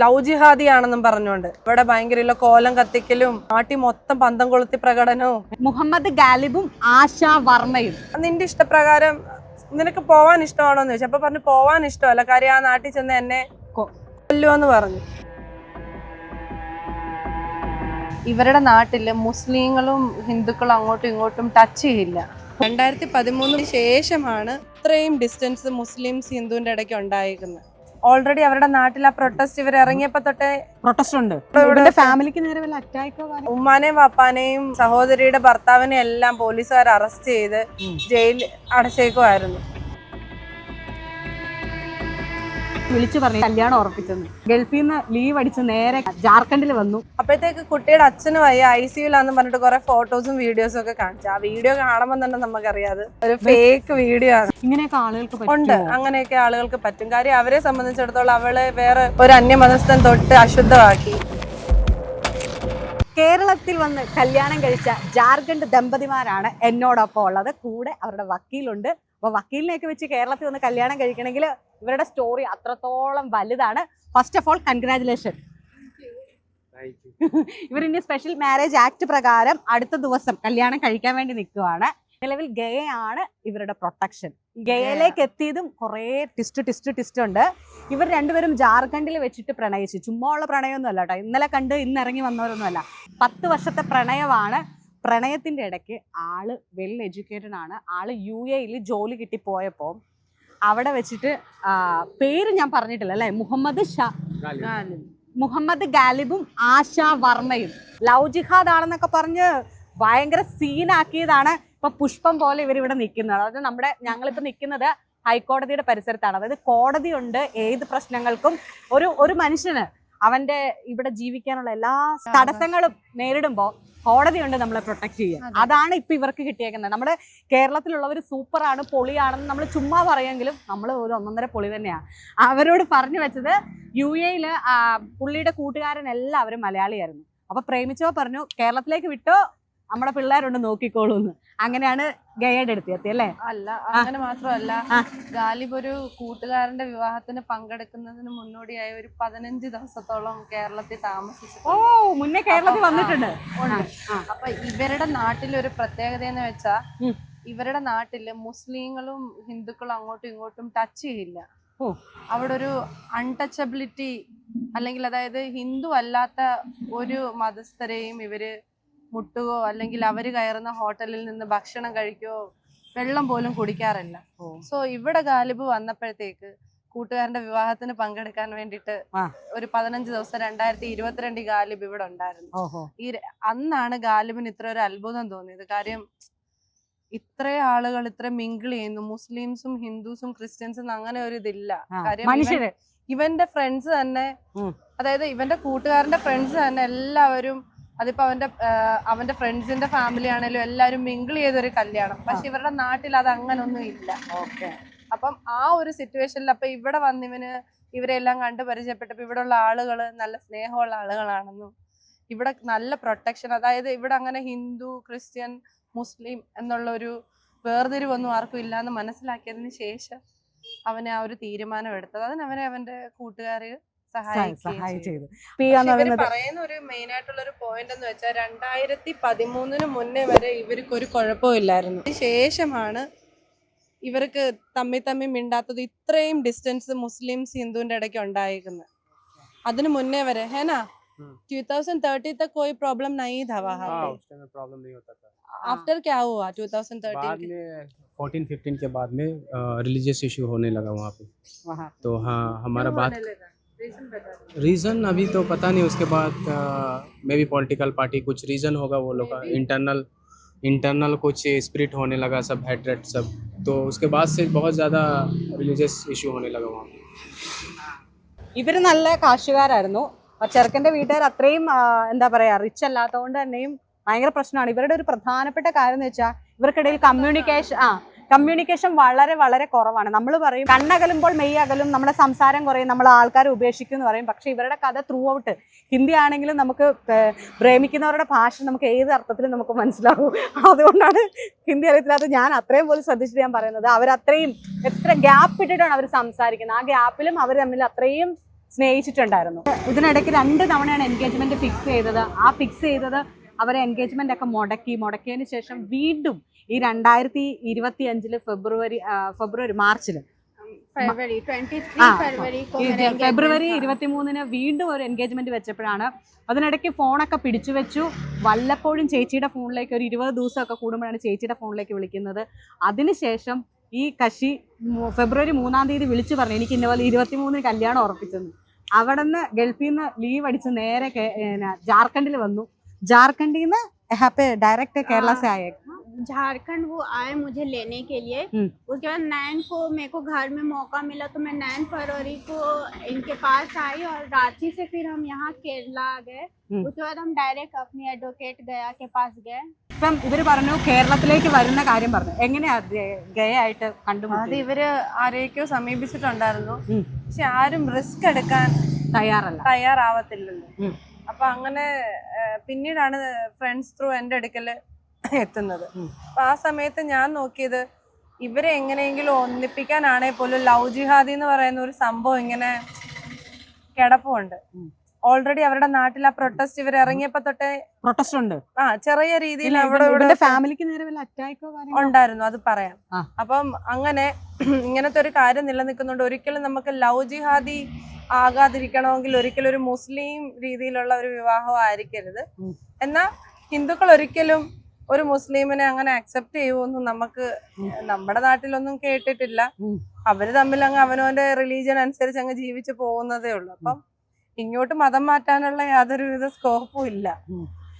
Love ജിഹാദി ആണെന്നും പറഞ്ഞുകൊണ്ട്. ഇവിടെ ഭയങ്കര കോലം കത്തിക്കലും നാട്ടി മൊത്തം പന്തം കൊളുത്തി പ്രകടനവും. മുഹമ്മദ് ഗാലിബും ആശാ വർമ്മയും. നിന്റെ ഇഷ്ടപ്രകാരം നിനക്ക് പോവാൻ ഇഷ്ടമാണോ എന്ന് ചോദിച്ചു. അപ്പൊ പറഞ്ഞു പോവാൻ ഇഷ്ടമല്ല. കാര്യം ആ നാട്ടിൽ ചെന്ന് എന്നെ കൊല്ലുമെന്ന് പറഞ്ഞു. ഇവരുടെ നാട്ടിൽ മുസ്ലിങ്ങളും ഹിന്ദുക്കളും അങ്ങോട്ടും ഇങ്ങോട്ടും ടച്ച് ചെയ്യില്ല. രണ്ടായിരത്തി പതിമൂന്നിന് ശേഷമാണ് ഇത്രയും ഡിസ്റ്റൻസ് മുസ്ലിംസ് ഹിന്ദുവിന്റെ ഇടയ്ക്ക് ഉണ്ടായിരിക്കുന്നത് ഓൾറെഡി അവരുടെ നാട്ടിൽ ആ പ്രൊട്ടസ്റ്റ് ഇവർ ഇറങ്ങിയപ്പോ തൊട്ടേ പ്രൊട്ടസ്റ്റ് ഉണ്ട്. ഇവരുടെ ഫാമിലിക്ക് നേരെ വല്ല അറ്റാക്കോ ഉമ്മാനെയും വാപ്പാനെയും സഹോദരിയുടെ ഭർത്താവിനെയും എല്ലാം പോലീസുകാർ അറസ്റ്റ് ചെയ്ത് ജയിലിൽ അടച്ചേക്കുമായിരുന്നു വിളിച്ചു പറഞ്ഞു കല്യാണം ഉറപ്പിച്ചെന്ന്. ഗൾഫിൽ നിന്ന് ലീവ് അടിച്ച് നേരെ ജാർഖണ്ഡിൽ വന്നു. അപ്പോഴത്തേക്ക് കുട്ടിയുടെ അച്ഛനും ആയി ഐ സിയുലാന്ന് പറഞ്ഞിട്ട് കുറെ ഫോട്ടോസും വീഡിയോസും ഒക്കെ കാണിച്ചു. ആ വീഡിയോ കാണുമ്പോൾ തന്നെ നമുക്കറിയാതെ ഒരു ഫേക്ക് വീഡിയോ ആണ്. ഇങ്ങനെയൊക്കെ ആളുകൾക്ക് ഉണ്ട്? അങ്ങനെയൊക്കെ ആളുകൾക്ക് പറ്റും. കാര്യം അവരെ സംബന്ധിച്ചിടത്തോളം അവളെ വേറെ ഒരു അന്യമതസ്ഥൻ തൊട്ട് അശുദ്ധമാക്കി. കേരളത്തിൽ വന്ന് കല്യാണം കഴിച്ച ജാർഖണ്ഡ് ദമ്പതിമാരാണ് എന്നോടൊപ്പം ഉള്ളത്. കൂടെ അവരുടെ വക്കീലുണ്ട്. അപ്പൊ വക്കീലിനെയൊക്കെ വെച്ച് കേരളത്തിൽ വന്ന് കല്യാണം കഴിക്കണമെങ്കിൽ ഇവരുടെ സ്റ്റോറി അത്രത്തോളം വലുതാണ്. ഫസ്റ്റ് ഓഫ് ഓൾ കൺഗ്രാചുലേഷൻ ഇവരിന്റെ സ്പെഷ്യൽ മാരേജ് ആക്ട് പ്രകാരം അടുത്ത ദിവസം കല്യാണം കഴിക്കാൻ വേണ്ടി നിൽക്കുവാണ്. നിലവിൽ ഗയ ആണ് ഇവരുടെ പ്രൊട്ടക്ഷൻ ഗയയിലേക്ക് എത്തിയതും കുറേ ടിസ്റ്റ് ടിസ്റ്റ് ടിസ്റ്റ് ഉണ്ട്. ഇവർ രണ്ടുപേരും ജാർഖണ്ഡിൽ വെച്ചിട്ട് പ്രണയിച്ചു. ചുമ്മാ ഉള്ള പ്രണയമൊന്നും അല്ല കേട്ടോ. ഇന്നലെ കണ്ട് ഇന്ന് ഇറങ്ങി വന്നവരൊന്നുമല്ല. പത്ത് വർഷത്തെ പ്രണയമാണ് പ്രണയത്തിന്റെ ഇടയ്ക്ക് ആൾ വെൽ എഡ്യൂക്കേറ്റഡ് ആണ്. ആൾ യു എയിൽ ജോലി കിട്ടിപ്പോയപ്പോൾ അവിടെ വെച്ചിട്ട് പേര് ഞാൻ പറഞ്ഞിട്ടില്ല അല്ലേ? മുഹമ്മദ് ഷാ മുഹമ്മദ് ഗാലിബും ആശ വർമ്മയും. ലവ് ജിഹാദ് ആണെന്നൊക്കെ പറഞ്ഞ് ഭയങ്കര സീനാക്കിയതാണ് ഇപ്പൊ പുഷ്പം പോലെ ഇവർ ഇവിടെ നിൽക്കുന്നത്. അതായത് നമ്മുടെ ഞങ്ങളിപ്പോൾ നിൽക്കുന്നത് ഹൈക്കോടതിയുടെ പരിസരത്താണ്. അതായത് കോടതിയുണ്ട് ഏത് പ്രശ്നങ്ങൾക്കും. ഒരു ഒരു മനുഷ്യന് അവന്റെ ഇവിടെ ജീവിക്കാനുള്ള എല്ലാ തടസ്സങ്ങളും നേരിടുമ്പോൾ കോടതിയുണ്ട് നമ്മളെ പ്രൊട്ടക്ട് ചെയ്യാൻ. അതാണ് ഇപ്പൊ ഇവർക്ക് കിട്ടിയേക്കുന്നത്. നമ്മുടെ കേരളത്തിലുള്ളവർ സൂപ്പറാണ് പൊളിയാണെന്ന് നമ്മൾ ചുമ്മാ പറയുമെങ്കിലും നമ്മൾ ഒരു ഒന്നൊന്നര പൊളി തന്നെയാണ് അവരോട് പറഞ്ഞു വെച്ചത് യു എയിൽ പുള്ളിയുടെ കൂട്ടുകാരൻ എല്ലാവരും മലയാളിയായിരുന്നു. അപ്പൊ പ്രേമിച്ചോ പറഞ്ഞു കേരളത്തിലേക്ക് വിട്ടോ നമ്മുടെ പിള്ളേരുണ്ട് നോക്കിക്കോളൂ എന്ന് അങ്ങനെയാണ് ഗൈഡ് എടുത്തി അല്ലേ അല്ല അങ്ങനെ മാത്രമല്ല. ഗാലിബ് ഒരു കൂട്ടുകാരന്റെ വിവാഹത്തിന് പങ്കെടുക്കുന്നതിന് മുന്നോടിയായി ഒരു പതിനഞ്ച് ദിവസത്തോളം കേരളത്തിൽ താമസിച്ചു ഓ മുന്നേ കേരളത്തിൽ വന്നിട്ടുണ്ട്. അപ്പൊ ഇവരുടെ നാട്ടിലൊരു പ്രത്യേകത എന്ന് വെച്ചാ. ഇവരുടെ നാട്ടിൽ മുസ്ലിങ്ങളും ഹിന്ദുക്കളും അങ്ങോട്ടും ഇങ്ങോട്ടും ടച്ച് ചെയ്യില്ല. അവിടെ ഒരു അൺടച്ചബിലിറ്റി അല്ലെങ്കിൽ അതായത് ഹിന്ദു അല്ലാത്ത ഒരു മതസ്ഥരെയും ഇവർ മുട്ടുകയോ അല്ലെങ്കിൽ അവർ കയറുന്ന ഹോട്ടലിൽ നിന്ന് ഭക്ഷണം കഴിക്കുകയോ വെള്ളം പോലും കുടിക്കാറില്ല. സോ ഇവിടെ ഗാലിബ് വന്നപ്പോഴത്തേക്ക് കൂട്ടുകാരന്റെ വിവാഹത്തിന് പങ്കെടുക്കാൻ വേണ്ടിയിട്ട് ഒരു പതിനഞ്ച് ദിവസം രണ്ടായിരത്തി ഇരുപത്തിരണ്ട് ഗാലിബ് ഇവിടെ ഉണ്ടായിരുന്നു. ഈ അന്നാണ് ഗാലിബിന് ഇത്ര ഒരു അത്ഭുതം തോന്നിയത്. കാര്യം ഇത്രയും ആളുകൾ ഇത്ര മിങ്കിൾ ചെയ്യുന്നു. മുസ്ലിംസും ഹിന്ദുസും ക്രിസ്ത്യൻസും അങ്ങനെ ഒരു ഇതില്ല. കാര്യം ഇവന്റെ ഫ്രണ്ട്സ് തന്നെ അതായത് ഇവന്റെ കൂട്ടുകാരന്റെ ഫ്രണ്ട്സ് തന്നെ എല്ലാവരും അതിപ്പോ അവന്റെ അവന്റെ ഫ്രണ്ട്സിന്റെ ഫാമിലി ആണെങ്കിലും എല്ലാവരും മിങ്കിൾ ചെയ്തൊരു കല്യാണം. പക്ഷെ ഇവരുടെ നാട്ടിൽ അത് അങ്ങനൊന്നും ഇല്ല. ഓക്കെ. അപ്പം ആ ഒരു സിറ്റുവേഷനിൽ അപ്പൊ ഇവിടെ വന്നിവന് ഇവരെല്ലാം കണ്ടു പരിചയപ്പെട്ടപ്പോൾ ഇവിടെ ഉള്ള ആളുകൾ നല്ല സ്നേഹമുള്ള ആളുകളാണെന്നും ഇവിടെ നല്ല പ്രൊട്ടക്ഷൻ അതായത് ഇവിടെ അങ്ങനെ ഹിന്ദു ക്രിസ്ത്യൻ മുസ്ലിം എന്നുള്ള ഒരു വേർതിരിവൊന്നും ആർക്കും ഇല്ലാന്ന് മനസ്സിലാക്കിയതിന് ശേഷം അവനെ ആ ഒരു തീരുമാനം എടുത്തത്. അതിന് അവനെ അവന്റെ കൂട്ടുകാര് സഹായം സഹായിക്കുകയും ചെയ്തു. ചെയ്തു പി എന്ന് പക്ഷെ ഇവര് പറയുന്നത് പറയുന്ന ഒരു മെയിൻ ആയിട്ടുള്ള ഒരു പോയിന്റ് എന്ന് വെച്ചാൽ രണ്ടായിരത്തി പതിമൂന്നിന് മുന്നേ വരെ ഇവർക്ക് ഒരു കുഴപ്പമില്ലായിരുന്നു അതിന് ശേഷമാണ് ഇവർക്ക് തമ്മി തമ്മി മിണ്ടാത്തത് ഇത്രയും ഡിസ്റ്റൻസ് മുസ്ലിംസ് ഹിന്ദുവിന്റെ ഇടയ്ക്ക് ഉണ്ടായിരിക്കുന്നത് അതിന് മുന്നേ വരെ ഹേനാ हम्म। टू थाउजेंड थर्टी तक कोई प्रॉब्लम नहीं था वहाँ हाँ पे उस टाइम में प्रॉब्लम नहीं होता था आफ्टर क्या हुआ 2013 बाद के में फोर्टीन फिफ्टीन के बाद में रिलीजियस इशू होने लगा वहाँ पे वहाँ तो हाँ हमारा क्यों बात होने लगा? Reason बता दो। रीज़न अभी तो पता नहीं उसके बाद मे बी पॉलिटिकल पार्टी कुछ रीज़न होगा वो लोग का Maybe. इंटरनल इंटरनल कुछ स्प्रिट होने लगा सब हेड्रेट सब तो उसके बाद से बहुत ज़्यादा रिलीजियस इशू होने लगा वहाँ पे ഇവര് നല്ല കാശുകാരായിരുന്നു ആ ചെറുക്കന്റെ വീട്ടുകാർ അത്രയും ആ, എന്താ പറയാ റിച്ച് അല്ലാത്തതുകൊണ്ട് തന്നെയും ഭയങ്കര പ്രശ്നമാണ് ഇവരുടെ ഒരു പ്രധാനപ്പെട്ട കാര്യം എന്ന് വെച്ചാൽ ഇവർക്കിടയിൽ കമ്മ്യൂണിക്കേഷൻ ആ കമ്മ്യൂണിക്കേഷൻ വളരെ വളരെ കുറവാണ്. നമ്മൾ പറയും കണ്ണകലുമ്പോൾ മെയ് അകലും നമ്മുടെ സംസാരം കുറയും നമ്മൾ ആൾക്കാരെ ഉപേക്ഷിക്കും എന്ന് പറയും. പക്ഷേ ഇവരുടെ കഥ ത്രൂ ഔട്ട് ഹിന്ദി ആണെങ്കിലും നമുക്ക് പ്രേമിക്കുന്നവരുടെ ഭാഷ നമുക്ക് ഏത് അർത്ഥത്തിലും നമുക്ക് മനസ്സിലാവും. അതുകൊണ്ടാണ് ഹിന്ദി അറിയത്തില്ലാത്ത ഞാൻ അത്രയും പോലും ശ്രദ്ധിച്ചിട്ട് ഞാൻ പറയുന്നത്. അവരത്രയും എത്ര ഗ്യാപ്പ് ഇട്ടിട്ടാണ് അവർ സംസാരിക്കുന്നത്. ആ ഗ്യാപ്പിലും അവർ തമ്മിൽ അത്രയും സ്നേഹിച്ചിട്ടുണ്ടായിരുന്നു. ഇതിനിടയ്ക്ക് രണ്ട് തവണയാണ് എൻഗേജ്മെന്റ് ഫിക്സ് ചെയ്തത്. ആ ഫിക്സ് ചെയ്തത് അവരെ എൻഗേജ്മെന്റ് ഒക്കെ മുടക്കി. മുടക്കിയതിന് ശേഷം വീണ്ടും ഈ രണ്ടായിരത്തി ഇരുപത്തി അഞ്ചിൽ ഫെബ്രുവരി ഫെബ്രുവരി മാർച്ചിൽ ഫെബ്രുവരി ഇരുപത്തി മൂന്നിന് വീണ്ടും ഒരു എൻഗേജ്മെന്റ് വെച്ചപ്പോഴാണ് അതിനിടയ്ക്ക് ഫോണൊക്കെ പിടിച്ചു വെച്ചു. വല്ലപ്പോഴും ചേച്ചിയുടെ ഫോണിലേക്ക് ഒരു ഇരുപത് ദിവസമൊക്കെ കൂടുമ്പോഴാണ് ചേച്ചിയുടെ ഫോണിലേക്ക് വിളിക്കുന്നത്. അതിനുശേഷം ഈ കശി ഫെബ്രുവരി മൂന്നാം തീയതി വിളിച്ചു പറഞ്ഞു. എനിക്ക് ഇന്നപോലെ ഇരുപത്തി മൂന്നിന് കല്യാണം ഉറപ്പിച്ചെന്ന്. അവിടെ നിന്ന് ഗൾഫിൽ നിന്ന് ലീവ് അടിച്ച് നേരെ ജാർഖണ്ഡിൽ വന്നു. ജാർഖണ്ഡിൽ നിന്ന് ഹാപ്പി ഡയറക്റ്റ് കേരള से आए झारखंड वो आए मुझे लेने के लिए हम्म। उसके बाद नाइन को मेरे को घर में मौका मिला तो मैं नाइन फरवरी को इनके पास आई और रांची से फिर हम यहाँ केरला आ गए हम्म। उसके बाद हम डायरेक्ट अपनी एडवोकेट गया के पास गए ഇപ്പം ഇവര് പറഞ്ഞു കേരളത്തിലേക്ക് വരുന്ന കാര്യം പറഞ്ഞു എങ്ങനെയാ ഗേ ആയിട്ട് അത് കണ്ടുമുട്ടി ഇവര് ആരെയൊക്കെയോ സമീപിച്ചിട്ടുണ്ടായിരുന്നു ഉം. പക്ഷെ ആരും റിസ്ക് എടുക്കാൻ തയ്യാറല്ല തയ്യാറാവത്തില്ലല്ലോ ഉം. അപ്പൊ അങ്ങനെ പിന്നീടാണ് ഫ്രണ്ട്സ് ത്രൂ എന്റെ അടുക്കൽ എത്തുന്നത്. അപ്പൊ ആ സമയത്ത് ഞാൻ നോക്കിയത് ഇവരെ എങ്ങനെയെങ്കിലും ഒന്നിപ്പിക്കാനാണെ പോലും ലവ് ജിഹാദി എന്ന് പറയുന്ന ഒരു സംഭവം ഇങ്ങനെ കിടപ്പുണ്ട്. ഓൾറെഡി അവരുടെ നാട്ടിൽ ആ പ്രൊട്ടസ്റ്റ് ഇവർ ഇറങ്ങിയപ്പോ തൊട്ടേ പ്രൊട്ടസ്റ്റ് ഉണ്ട്. ആ ചെറിയ രീതിയിൽ അവിടെ ഇവിടെ ഫാമിലിക്ക് നേരെ വല്ല അറ്റാക്കോ ഉണ്ടായിരുന്നു അത് പറയാം. അപ്പം അങ്ങനെ ഇങ്ങനത്തെ ഒരു കാര്യം നിലനിൽക്കുന്നുണ്ട്. ഒരിക്കലും നമുക്ക് ലവ് ജിഹാദി ആകാതിരിക്കണമെങ്കിൽ ഒരിക്കലും ഒരു മുസ്ലിം രീതിയിലുള്ള ഒരു വിവാഹം ആയിരിക്കരുത്. എന്നാൽ ഹിന്ദുക്കൾ ഒരിക്കലും ഒരു മുസ്ലിമിനെ അങ്ങനെ അക്സെപ്റ്റ് ചെയ്യുമെന്നും നമുക്ക് നമ്മുടെ നാട്ടിലൊന്നും കേട്ടിട്ടില്ല. അവർ തമ്മിൽ അങ്ങ് അവനവന്റെ റിലീജിയൻ അനുസരിച്ച് അങ്ങ് ജീവിച്ചു പോകുന്നതേ ഉള്ളൂ. അപ്പം ഇങ്ങോട്ട് മതം മാറ്റാനുള്ള യാതൊരുവിധ സ്കോപ്പും ഇല്ല.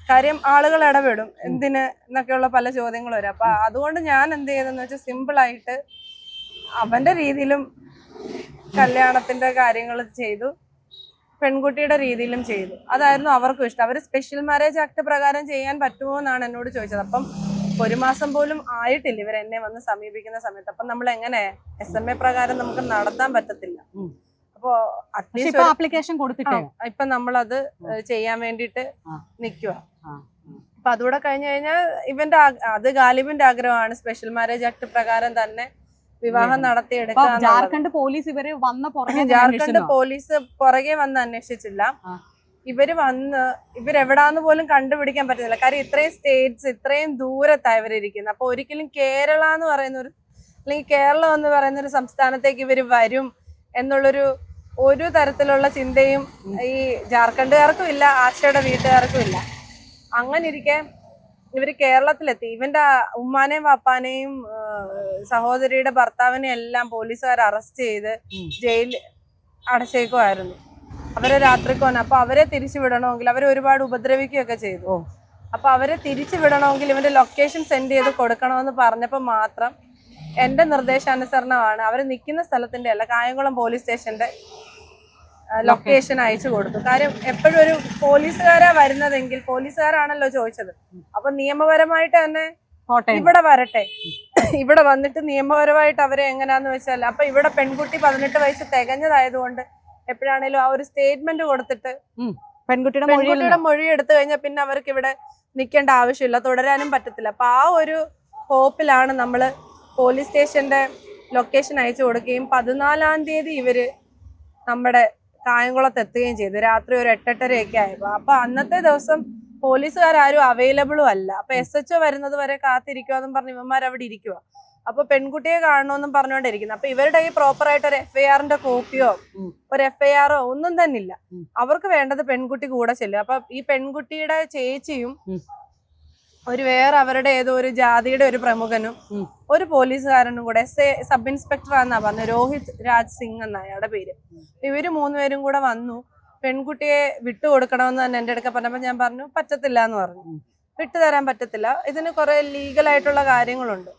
കാര്യം ആളുകൾ ഇടപെടും. എന്തിന് എന്നൊക്കെയുള്ള പല ചോദ്യങ്ങൾ വരും. അപ്പൊ അതുകൊണ്ട് ഞാൻ എന്ത് ചെയ്തെന്ന് വെച്ചാൽ സിമ്പിൾ ആയിട്ട് അവന്റെ രീതിയിലും കല്യാണത്തിന്റെ കാര്യങ്ങൾ ചെയ്തു. പെൺകുട്ടിയുടെ രീതിയിലും ചെയ്തു. അതായിരുന്നു അവർക്കും ഇഷ്ടം. അവർ സ്പെഷ്യൽ മാരേജ് ആക്ട് പ്രകാരം ചെയ്യാൻ പറ്റുമോ എന്നാണ് എന്നോട് ചോദിച്ചത്. അപ്പം ഒരു മാസം പോലും ആയിട്ടില്ല ഇവർ എന്നെ വന്ന് സമീപിക്കുന്ന സമയത്ത്. അപ്പം നമ്മൾ എങ്ങനെ എസ് എം എ പ്രകാരം നമുക്ക് നടത്താൻ പറ്റത്തില്ല. അപ്പോ അറ്റ്ലീസ്റ്റ് ഇപ്പൊ ആപ്ലിക്കേഷൻ കൊടുത്തിട്ടേ. ഇപ്പൊ നമ്മളത് ചെയ്യാൻ വേണ്ടിട്ട് നിക്കുക അപ്പൊ അതുകൂടെ കഴിഞ്ഞു കഴിഞ്ഞാൽ ഇവന്റെ അത് ഗാലിബിന്റെ ആഗ്രഹമാണ്. സ്പെഷ്യൽ മാരേജ് ആക്ട് പ്രകാരം തന്നെ വിവാഹം നടത്തിയെടുക്കാൻ നടത്തിയെടുക്കുക. ജാർഖണ്ഡ് പോലീസ് ഇവർ വന്ന പുറകെ ജാർഖണ്ഡ് പോലീസ് പുറകെ വന്ന് അന്വേഷിച്ചില്ല ഇവർ വന്ന് ഇവരെവിടാന്ന് പോലും കണ്ടുപിടിക്കാൻ പറ്റുന്നില്ല കാര്യം ഇത്രയും സ്റ്റേറ്റ്സ് ഇത്രയും ദൂരത്തായി ഇവരിയ്ക്കുന്നത് അപ്പൊ ഒരിക്കലും കേരള എന്ന് പറയുന്ന ഒരു അല്ലെങ്കിൽ കേരളം എന്ന് പറയുന്ന ഒരു സംസ്ഥാനത്തേക്ക് ഇവർ വരും എന്നുള്ളൊരു ഒരു തരത്തിലുള്ള ചിന്തയും ഈ ജാർഖണ്ഡുകാർക്കും ഇല്ല ആശയുടെ വീട്ടുകാർക്കും ഇല്ല അങ്ങനെ ഇരിക്കെ ഇവർ കേരളത്തിലെത്തി ഇവന്റെ ഉമ്മാനെയും വാപ്പാനെയും സഹോദരിയുടെ ഭർത്താവിനെ എല്ലാം പോലീസുകാർ അറസ്റ്റ് ചെയ്ത്. ജയിൽ അടച്ചേക്കുമായിരുന്നു അവരെ രാത്രിക്കോന അപ്പൊ അവരെ തിരിച്ചു വിടണമെങ്കിൽ അവരെ ഒരുപാട് ഉപദ്രവിക്കുകയൊക്കെ ചെയ്തു ഓ. അപ്പൊ അവരെ തിരിച്ചു വിടണമെങ്കിൽ ഇവന്റെ ലൊക്കേഷൻ സെൻഡ് ചെയ്ത് കൊടുക്കണമെന്ന് പറഞ്ഞപ്പോൾ മാത്രം എന്റെ നിർദ്ദേശാനുസരണമാണ് അവർ നിൽക്കുന്ന സ്ഥലത്തിന്റെ അല്ല കായംകുളം പോലീസ് സ്റ്റേഷന്റെ ലൊക്കേഷൻ അയച്ചു കൊടുത്തു. കാര്യം എപ്പോഴും ഒരു പോലീസുകാരാ വരുന്നതെങ്കിൽ പോലീസുകാരാണല്ലോ ചോദിച്ചത്. അപ്പൊ നിയമപരമായിട്ട് തന്നെ ഇവിടെ വരട്ടെ. ഇവിടെ വന്നിട്ട് നിയമപരമായിട്ട് അവരെ എങ്ങനെയാന്ന് വെച്ചാൽ അപ്പൊ ഇവിടെ പെൺകുട്ടി പതിനെട്ട് വയസ്സ് തികഞ്ഞതായതുകൊണ്ട് എപ്പോഴാണേലും ആ ഒരു സ്റ്റേറ്റ്മെന്റ് കൊടുത്തിട്ട് പെൺകുട്ടിയുടെ പെൺകുട്ടിയുടെ മൊഴി എടുത്തു കഴിഞ്ഞാൽ പിന്നെ അവർക്ക് ഇവിടെ നിൽക്കേണ്ട ആവശ്യമില്ല തുടരാനും പറ്റത്തില്ല. അപ്പൊ ആ ഒരു ഹോപ്പിലാണ് നമ്മൾ പോലീസ് സ്റ്റേഷന്റെ ലൊക്കേഷൻ അയച്ചു കൊടുക്കുകയും പതിനാലാം തീയതി ഇവർ നമ്മുടെ കായംകുളത്ത് എത്തുകയും ചെയ്തു. രാത്രി ഒരു എട്ടെട്ടരയൊക്കെ ആയപ്പോ. അപ്പൊ അന്നത്തെ ദിവസം പോലീസുകാരും അവൈലബിളും അല്ല. അപ്പൊ എസ് എച്ച് ഒ വരുന്നത് വരെ കാത്തിരിക്കുമെന്നും പറഞ്ഞ് ഇവന്മാർ അവിടെ ഇരിക്കുക അപ്പൊ പെൺകുട്ടിയെ കാണണമെന്നും പറഞ്ഞുകൊണ്ടിരിക്കുന്നു അപ്പൊ ഇവരുടെ ഈ പ്രോപ്പർ ആയിട്ട് ഒരു എഫ് ഐ ആറിന്റെ കോപ്പിയോ ഒരു എഫ് ഐ ആറോ ഒന്നും തന്നെ ഇല്ല അവർക്ക് വേണ്ടത് പെൺകുട്ടി കൂടെ ചെല്ലും അപ്പൊ ഈ പെൺകുട്ടിയുടെ ചേച്ചിയും. ഒരു വേറെ അവരുടെ ഏതോ ഒരു ജാതിയുടെ ഒരു പ്രമുഖനും ഒരു പോലീസുകാരനും കൂടെ എസ് എ സബ് ഇൻസ്പെക്ടർ ആണെന്നാ പറഞ്ഞത് രോഹിത് രാജ് സിംഗ് എന്ന അയാളുടെ പേര്. ഇവർ മൂന്നുപേരും കൂടെ വന്നു. പെൺകുട്ടിയെ വിട്ടുകൊടുക്കണമെന്ന് തന്നെ എന്റെ അടുക്ക പറഞ്ഞപ്പോൾ ഞാൻ പറഞ്ഞു പറ്റത്തില്ല എന്ന് പറഞ്ഞു വിട്ടുതരാൻ പറ്റത്തില്ല. ഇതിന് കുറെ ലീഗൽ ആയിട്ടുള്ള കാര്യങ്ങളുണ്ട്.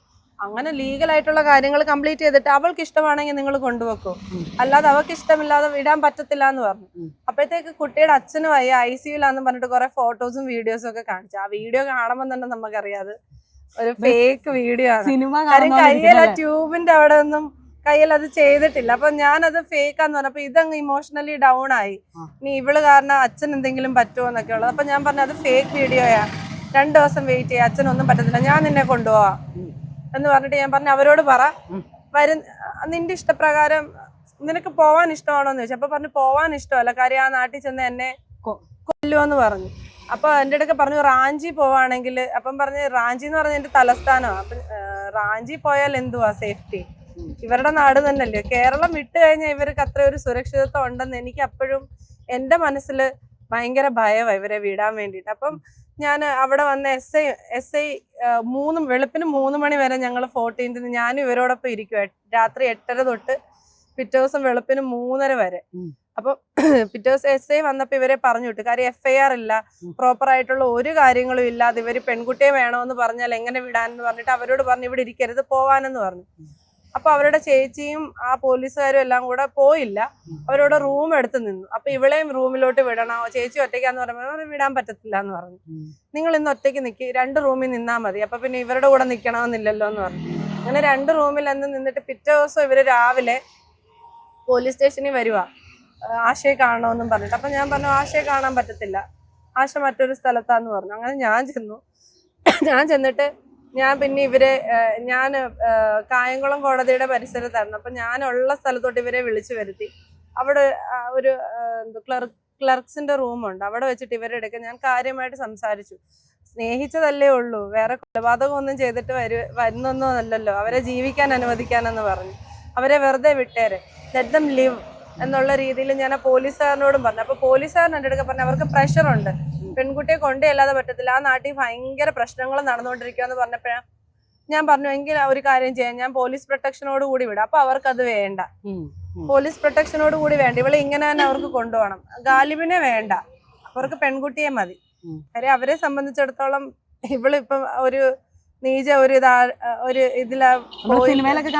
അങ്ങനെ ലീഗൽ ആയിട്ടുള്ള കാര്യങ്ങൾ കംപ്ലീറ്റ് ചെയ്തിട്ട് അവൾക്ക് ഇഷ്ടമാണെങ്കിൽ നിങ്ങൾ കൊണ്ടുവെക്കും. അല്ലാതെ അവൾക്ക് ഇഷ്ടമില്ലാതെ വിടാൻ പറ്റത്തില്ല എന്ന് പറഞ്ഞു. അപ്പോഴത്തേക്ക് കുട്ടിയുടെ അച്ഛനും വയ്യ ഐ സിയുലാന്ന് പറഞ്ഞിട്ട് കുറെ ഫോട്ടോസും വീഡിയോസും ഒക്കെ കാണിച്ചു. ആ വീഡിയോ കാണുമ്പോൾ തന്നെ നമുക്കറിയാതെ ഒരു ഫേക്ക് വീഡിയോ ആണ്. സിനിമ കാര്യം കയ്യിൽ ആ ട്യൂബിന്റെ അവിടെ ഒന്നും കയ്യിൽ അത് ചെയ്തിട്ടില്ല. അപ്പൊ ഞാനത് ഫേക്ക് ആന്ന് പറഞ്ഞപ്പോ ഇതങ്ങ് ഇമോഷണലി ഡൗൺ ആയി. ഇനി ഇവൾ കാരണം അച്ഛൻ എന്തെങ്കിലും പറ്റുമോ എന്നൊക്കെ ഉള്ളത്. അപ്പൊ ഞാൻ പറഞ്ഞു അത് ഫേക്ക് വീഡിയോയാ രണ്ടു ദിവസം വെയിറ്റ് ചെയ്യാം. അച്ഛനൊന്നും പറ്റത്തില്ല. ഞാൻ നിന്നെ കൊണ്ടുപോവാ. എന്ന് പറഞ്ഞിട്ട് ഞാൻ പറഞ്ഞു അവരോട് പറ. വരും നിന്റെ ഇഷ്ടപ്രകാരം നിനക്ക് പോവാൻ ഇഷ്ടമാണോ എന്ന് ചോദിച്ചു. അപ്പൊ പറഞ്ഞു പോവാൻ ഇഷ്ടമല്ല. കാര്യം ആ നാട്ടിൽ ചെന്ന് എന്നെ കൊല്ലുവെന്ന് കൊല്ലുമെന്ന് പറഞ്ഞു. അപ്പൊ എന്റെ അടുക്ക പറഞ്ഞു റാഞ്ചി പോവാണെങ്കിൽ അപ്പം പറഞ്ഞു റാഞ്ചി എന്ന് പറഞ്ഞ എന്റെ തലസ്ഥാനമാണ് അപ്പൊ റാഞ്ചി പോയാൽ എന്തുവാ സേഫ്റ്റി ഇവരുടെ നാട് തന്നെയല്ലേ. കേരളം വിട്ടു കഴിഞ്ഞാൽ ഇവർക്ക് അത്ര ഒരു സുരക്ഷിതത്വം ഉണ്ടെന്ന് എനിക്ക് അപ്പോഴും എന്റെ മനസ്സിൽ ഭയങ്കര ഭയമാണ് ഇവരെ വിടാൻ വേണ്ടിയിട്ട്. അപ്പം ഞാൻ അവിടെ വന്ന എസ് ഐ എസ് ഐ മൂന്ന് വെളുപ്പിന് മൂന്ന് മണി വരെ ഞങ്ങൾ ഫോർട്ടീൻത്തിന് ഞാനും ഇവരോടൊപ്പം ഇരിക്കും രാത്രി എട്ടര തൊട്ട് പിറ്റേ ദിവസം വെളുപ്പിന് മൂന്നര വരെ. അപ്പൊ പിറ്റേ ദിവസം എസ് ഐ വന്നപ്പോ ഇവരെ പറഞ്ഞു വിട്ടു. കാര്യം എഫ് ഐ ആർ ഇല്ല. പ്രോപ്പർ ആയിട്ടുള്ള ഒരു കാര്യങ്ങളും ഇല്ലാതെ ഇവർ പെൺകുട്ടിയെ വേണമെന്ന് പറഞ്ഞാൽ എങ്ങനെ വിടാൻ എന്ന് പറഞ്ഞിട്ട് അവരോട് പറഞ്ഞു ഇവിടെ ഇരിക്കരുത് പോവാനെന്ന് പറഞ്ഞു. അപ്പൊ അവരുടെ ചേച്ചിയും ആ പോലീസുകാരും എല്ലാം കൂടെ പോയില്ല. അവരോട് റൂം എടുത്ത് നിന്നു. അപ്പൊ ഇവളെയും റൂമിലോട്ട് വിടണോ. ചേച്ചി ഒറ്റയ്ക്കാന്ന് പറയുമ്പോൾ വിടാൻ പറ്റത്തില്ല എന്ന് പറഞ്ഞു. നിങ്ങൾ ഇന്ന് ഒറ്റയ്ക്ക് നിൽക്കി രണ്ട് റൂമിൽ നിന്നാ മതി. അപ്പൊ പിന്നെ ഇവരുടെ കൂടെ നിൽക്കണമെന്നില്ലല്ലോ എന്ന് പറഞ്ഞു. അങ്ങനെ രണ്ട് റൂമിൽ അന്ന് നിന്നിട്ട് പിറ്റേ ദിവസം ഇവർ രാവിലെ പോലീസ് സ്റ്റേഷനിൽ വരുക ആശയെ കാണണമെന്നും പറഞ്ഞിട്ട്. അപ്പൊ ഞാൻ പറഞ്ഞു ആശയെ കാണാൻ പറ്റത്തില്ല. ആശ മറ്റൊരു സ്ഥലത്താന്ന് പറഞ്ഞു. അങ്ങനെ ഞാൻ ചെന്നു. ഞാൻ ചെന്നിട്ട് ഞാൻ പിന്നെ ഇവരെ ഞാൻ കായംകുളം കോടതിയുടെ പരിസരത്തായിരുന്നു. അപ്പൊ ഞാൻ ഉള്ള സ്ഥലത്തോട്ട് ഇവരെ വിളിച്ചു വരുത്തി. അവിടെ ഒരു ക്ലർക്ക് ക്ലർക്സിന്റെ റൂമുണ്ട്. അവിടെ വെച്ചിട്ട് ഇവരുടെ അടുക്ക ഞാൻ കാര്യമായിട്ട് സംസാരിച്ചു. സ്നേഹിച്ചതല്ലേ ഉള്ളൂ. വേറെ കൊലപാതകം ഒന്നും ചെയ്തിട്ട് വരു വരുന്നൊന്നും അല്ലല്ലോ. അവരെ ജീവിക്കാൻ അനുവദിക്കാനെന്ന് പറഞ്ഞു. അവരെ വെറുതെ വിട്ടേരെ. ലെറ്റ് ദം ലിവ് എന്നുള്ള രീതിയിൽ ഞാൻ ആ പോലീസുകാരനോടും പറഞ്ഞു. അപ്പൊ പോലീസുകാരൻ എന്റെ അടുക്ക പറഞ്ഞു അവർക്ക് പ്രഷർ ഉണ്ട്. പെൺകുട്ടിയെ കൊണ്ടേ അല്ലാതെ പറ്റത്തില്ല. ആ നാട്ടിൽ ഭയങ്കര പ്രശ്നങ്ങൾ നടന്നുകൊണ്ടിരിക്കുകയെന്ന് പറഞ്ഞപ്പോഴാണ് ഞാൻ പറഞ്ഞു എങ്കിൽ ഒരു കാര്യം ചെയ്യാം. ഞാൻ പോലീസ് പ്രൊട്ടക്ഷനോട് കൂടി വിടാം. അപ്പൊ അത് വേണ്ട. പോലീസ് പ്രൊട്ടക്ഷനോട് കൂടി വേണ്ട. ഇവളെ ഇങ്ങനെ തന്നെ അവർക്ക് കൊണ്ടുപോകണം. ഗാലിബിനെ വേണ്ട. അവർക്ക് പെൺകുട്ടിയെ മതി. അരെ കാര്യം അവരെ സംബന്ധിച്ചിടത്തോളം ഇവളിപ്പം ഒരു നീച ഒരു ഇതാ ഒരു ഇതിലാ സിനിമയിലൊക്കെ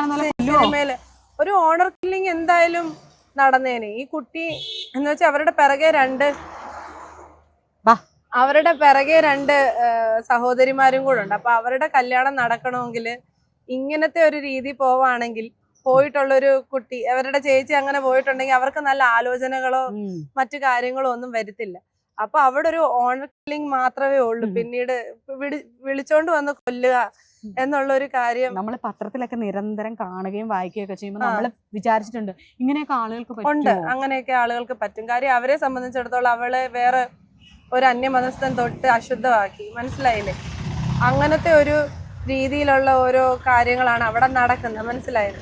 സിനിമയിൽ ഒരു ഓണർ കില്ലിങ് എന്തായാലും നടന്നേനെ. ഈ കുട്ടി എന്ന് വെച്ചാൽ അവരുടെ പിറകെ രണ്ട്. അവരുടെ പിറകെ രണ്ട് സഹോദരിമാരും കൂടെ ഉണ്ട്. അപ്പൊ അവരുടെ കല്യാണം നടക്കണമെങ്കിൽ ഇങ്ങനത്തെ ഒരു രീതി പോവാണെങ്കിൽ പോയിട്ടുള്ളൊരു കുട്ടി അവരുടെ ചേച്ചി അങ്ങനെ പോയിട്ടുണ്ടെങ്കിൽ അവർക്ക് നല്ല ആലോചനകളോ മറ്റു കാര്യങ്ങളോ ഒന്നും വരത്തില്ല. അപ്പൊ അവിടെ ഒരു ഓണർ കില്ലിങ് മാത്രമേ ഉള്ളൂ. പിന്നീട് വിളി- വിളിച്ചോണ്ട് വന്ന് കൊല്ലുക. എന്നുള്ള ഒരു കാര്യം നമ്മൾ പത്രത്തിലൊക്കെ നിരന്തരം കാണുകയും വായിക്കുകയും ഒക്കെ ചെയ്യുമ്പോൾ നമ്മൾ വിചാരിച്ചിട്ടുണ്ട് ഇങ്ങനെയൊക്കെ ആളുകൾക്ക് ഉണ്ട്. അങ്ങനെയൊക്കെ ആളുകൾക്ക് പറ്റും. കാര്യം അവരെ സംബന്ധിച്ചിടത്തോളം അവളെ വേറെ ഒരു അന്യമതസ്ഥൻ തൊട്ട് അശുദ്ധമാക്കി. മനസ്സിലായില്ലേ? അങ്ങനത്തെ ഒരു രീതിയിലുള്ള ഓരോ കാര്യങ്ങളാണ് അവിടെ നടക്കുന്നത്. മനസ്സിലായത്